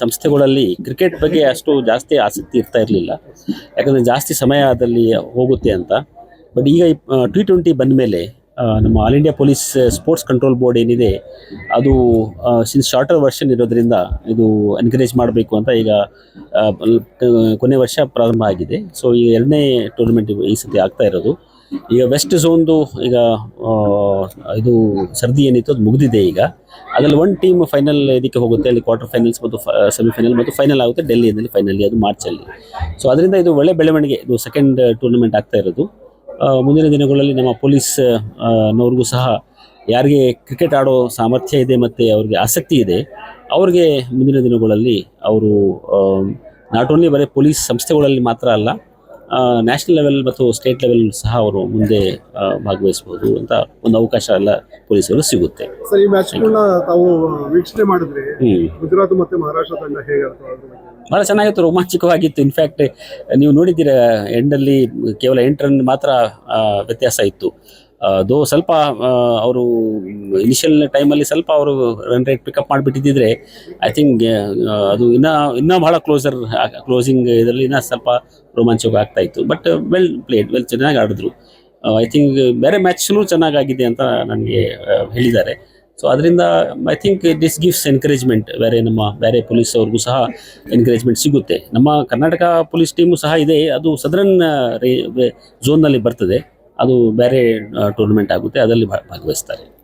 ಸಂಸ್ಥೆಗಳಲ್ಲಿ ಕ್ರಿಕೆಟ್ ಬಗ್ಗೆ ಅಷ್ಟು ಜಾಸ್ತಿ ಆಸಕ್ತಿ ಇರ್ತಾ ಇರಲಿಲ್ಲ. ಯಾಕಂದರೆ ಜಾಸ್ತಿ ಸಮಯ ಅದರಲ್ಲಿ ಹೋಗುತ್ತೆ ಅಂತ. ಬಟ್ ಈಗ ಟಿ ಟ್ವೆಂಟಿ ಬಂದ ಮೇಲೆ ನಮ್ಮ all India police sports control board ಏನಿದೆ, ಅದು ಸಿನ್ಸ್ ಶಾರ್ಟರ್ ವರ್ಷನ್ ಇರೋದ್ರಿಂದ ಇದು ಎನ್ಕರೇಜ್ ಮಾಡಬೇಕು ಅಂತ ಈಗ ಕೊನೆ ವರ್ಷ ಪ್ರಾರಂಭ ಆಗಿದೆ. ಸೊ ಈಗ ಎರಡನೇ ಟೂರ್ನಮೆಂಟ್ ಈ ಸತಿ ಆಗ್ತಾ ಇರೋದು. ಈಗ ವೆಸ್ಟ್ ಝೋನ್ದು ಈಗ ಇದು ಸರ್ದಿ ಏನಿತ್ತು, ಅದು ಮುಗಿದಿದೆ ಈಗ. ಅದರಲ್ಲಿ ಒನ್ ಟೀಮ್ ಫೈನಲ್ ಇದಕ್ಕೆ ಹೋಗುತ್ತೆ, ಅಲ್ಲಿ ಕ್ವಾರ್ಟರ್ ಫೈನಲ್ಸ್ ಮತ್ತು ಸೆಮಿಫೈನಲ್ ಮತ್ತು ಫೈನಲ್ ಆಗುತ್ತೆ, ಡೆಲ್ಲಿಯಲ್ಲಿ ಫೈನಲಿ ಅದು ಮಾರ್ಚಲ್ಲಿ ಸೊ ಅದರಿಂದ ಇದು ಒಳ್ಳೆ ಬೆಳವಣಿಗೆ, ಇದು ಸೆಕೆಂಡ್ ಟೂರ್ನಮೆಂಟ್ ಆಗ್ತಾ ಇರೋದು. ಮುಂದಿನ ದಿನಗಳಲ್ಲಿ ನಮ್ಮ ಪೊಲೀಸ್ ನವ್ರಿಗೂ ಸಹ ಯಾರಿಗೆ ಕ್ರಿಕೆಟ್ ಆಡೋ ಸಾಮರ್ಥ್ಯ ಇದೆ ಮತ್ತು ಅವ್ರಿಗೆ ಆಸಕ್ತಿ ಇದೆ, ಅವ್ರಿಗೆ ಮುಂದಿನ ದಿನಗಳಲ್ಲಿ ಅವರು ನಾಟ್ ಓನ್ಲಿ ಬರೀ ಪೊಲೀಸ್ ಸಂಸ್ಥೆಗಳಲ್ಲಿ ಮಾತ್ರ ಅಲ್ಲ ನ್ಯಾಷನಲ್ ಲೆವೆಲ್ ಮತ್ತು ಸ್ಟೇಟ್ ಲೆವೆಲ್ ಸಹ ಅವರು ಮುಂದೆ ಭಾಗವಹಿಸಬಹುದು ಅಂತ ಒಂದು ಅವಕಾಶ ಎಲ್ಲ ಪೊಲೀಸರು ಸಿಗುತ್ತೆ. ಸರ್ ಈ ಮ್ಯಾಚ್ಗಳನ್ನ ತಾವು ವೀಕ್ಷಣೆ ಮಾಡಿದ್ರೆ. ಗುಜರಾತ್ ಮತ್ತೆ ಮಹಾರಾಷ್ಟ್ರ ತಂಡ ಹೇಗೆ ಬಹಳ ಚೆನ್ನಾಗಿತ್ತು ರೋಮಾಂಚಕವಾಗಿತ್ತು. ಇನ್ಫ್ಯಾಕ್ಟ್ ನೀವು ನೋಡಿದ್ದೀರಾ ಎಂಡಲ್ಲಿ ಕೇವಲ ಎಂಟ್ರನ್ ಮಾತ್ರ ವ್ಯತ್ಯಾಸ ಇತ್ತು. ದೋ ಸ್ವಲ್ಪ ಅವರು ಇನಿಷಿಯಲ್ ಟೈಮಲ್ಲಿ ಸ್ವಲ್ಪ ಅವರು ರನ್ ರೇಟ್ ಪಿಕಪ್ ಮಾಡಿಬಿಟ್ಟಿದ್ದಿದ್ರೆ ಐ ಥಿಂಕ್ ಅದು ಇನ್ನೂ ಇನ್ನೂ ಭಾಳ ಕ್ಲೋಸರ್ ಕ್ಲೋಸಿಂಗ್ ಇದರಲ್ಲಿ ಇನ್ನೂ ಸ್ವಲ್ಪ ರೋಮಾಂಚಕ ಆಗ್ತಾ ಇತ್ತು. ಬಟ್ ವೆಲ್ ಪ್ಲೇಡ್ ವೆಲ್ ಚೆನ್ನಾಗಿ ಆಡಿದ್ರು. ಐ ಥಿಂಕ್ ಬೇರೆ ಮ್ಯಾಚ್ನೂ ಚೆನ್ನಾಗಾಗಿದೆ ಅಂತ ನನಗೆ ಹೇಳಿದ್ದಾರೆ. ಸೊ ಅದರಿಂದ I think this gives encouragement ಬೇರೆ ನಮ್ಮ, ಬೇರೆ ಪೊಲೀಸ್ ಅವ್ರಿಗೂ ಸಹ ಎನ್ಕರೇಜ್ಮೆಂಟ್ ಸಿಗುತ್ತೆ. ನಮ್ಮ ಕರ್ನಾಟಕ ಪೊಲೀಸ್ ಟೀಮು ಸಹ ಇದೆ. ಅದು ಸದರನ್ ಝೋನ್ನಲ್ಲಿ ಬರ್ತದೆ. ಅದು ಬೇರೆ ಟೂರ್ನಮೆಂಟ್ ಆಗುತ್ತೆ ಅದರಲ್ಲಿ ಭಾಗವಹಿಸ್ತಾರೆ.